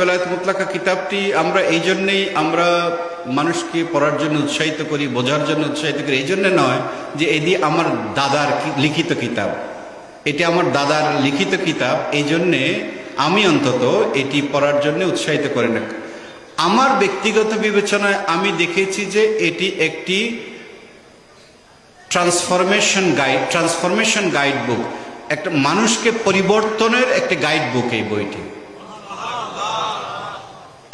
বেলায়েত মুতলাকা কিতাবটি আমরা এই জন্যেই আমরা মানুষকে পড়ার জন্য উৎসাহিত করি, বোঝার জন্য উৎসাহিত করি। এই জন্য নয় যে এদি আমার দাদার লিখিত কিতাব। এটি আমার দাদার লিখিত কিতাব। এই জন্যে আমি অন্তত এটি পড়ার জন্য উৎসাহিত করি না। আমার ব্যক্তিগত বিবেচনায় আমি দেখেছি যে এটি একটি transformation guide transformation guide book একটা মানুষকে পরিবর্তনের একটি গাইড বুক এই বইটি।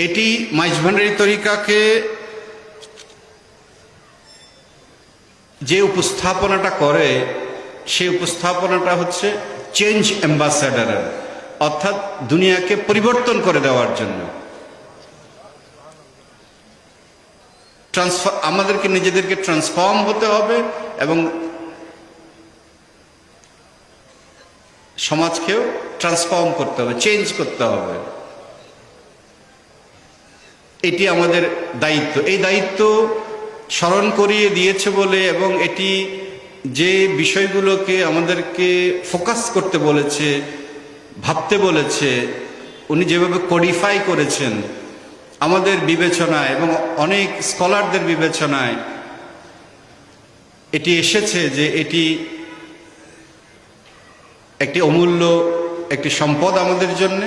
এটি মাইজভান্ডারি তরিকাকে যে উপস্থাপনাটা করে সেই উপস্থাপনাটা হচ্ছে চেঞ্জ অ্যাম্বাসাডারের, অর্থাৎ দুনিয়াকে পরিবর্তন করে দেওয়ার জন্য। ট্রান্সফার আমাদেরকে নিজেদেরকে ট্রান্সফর্ম হতে হবে এবং সমাজকেও ট্রান্সফর্ম করতে হবে চেঞ্জ করতে হবে। এটি আমাদের দায়িত্ব। এই দায়িত্ব স্মরণ করিয়ে দিয়েছে বলে এবং এটি যে বিষয়গুলোকে আমাদেরকে ফোকাস করতে বলেছে, ভাবতে বলেছে, উনি যেভাবে কোডিফাই করেছেন আমাদের বিবেচনায় এবং অনেক স্কলারদের বিবেচনায়, এটি এসেছে যে এটি একটি অমূল্য একটি সম্পদ আমাদের জন্য।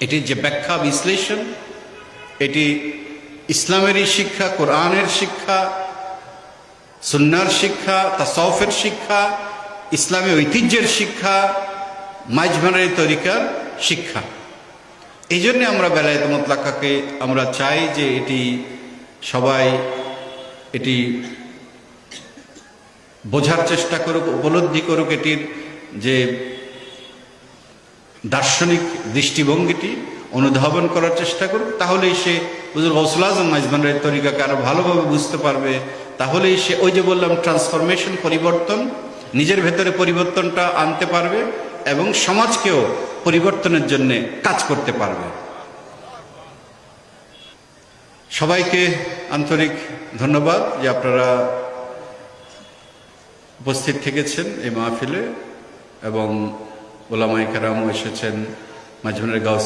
এটির যে ব্যাখ্যা বিশ্লেষণ এটি ইসলামেরই শিক্ষা, কোরআনের শিক্ষা সুন্নার শিক্ষা তাসফের শিক্ষা, ইসলামী ঐতিহ্যের শিক্ষা, মাইজমানের তরিকার শিক্ষা। এই জন্যে আমরা বেলায়েত মোতলাকাকে আমরা চাই যে এটি সবাই এটি বোঝার চেষ্টা করুক, উপলব্ধি করুক এটির যে দার্শনিক দৃষ্টিভঙ্গিটি অনুধাবন করার চেষ্টা করুক, তাহলেই সে হুজুর গৌসুল আজম তরিকাকে আরও ভালোভাবে বুঝতে পারবে। তাহলেই সে ওই যে বললাম ট্রান্সফরমেশন পরিবর্তন, নিজের ভেতরে পরিবর্তনটা আনতে পারবে এবং সমাজকেও পরিবর্তনের জন্য কাজ করতে পারবে। সবাইকে আন্তরিক ধন্যবাদ যে আপনারা উপস্থিত থেকেছেন এই মাহফিলে এবং ওলামাই কেরামও এসেছেন মাঝমনের গাছ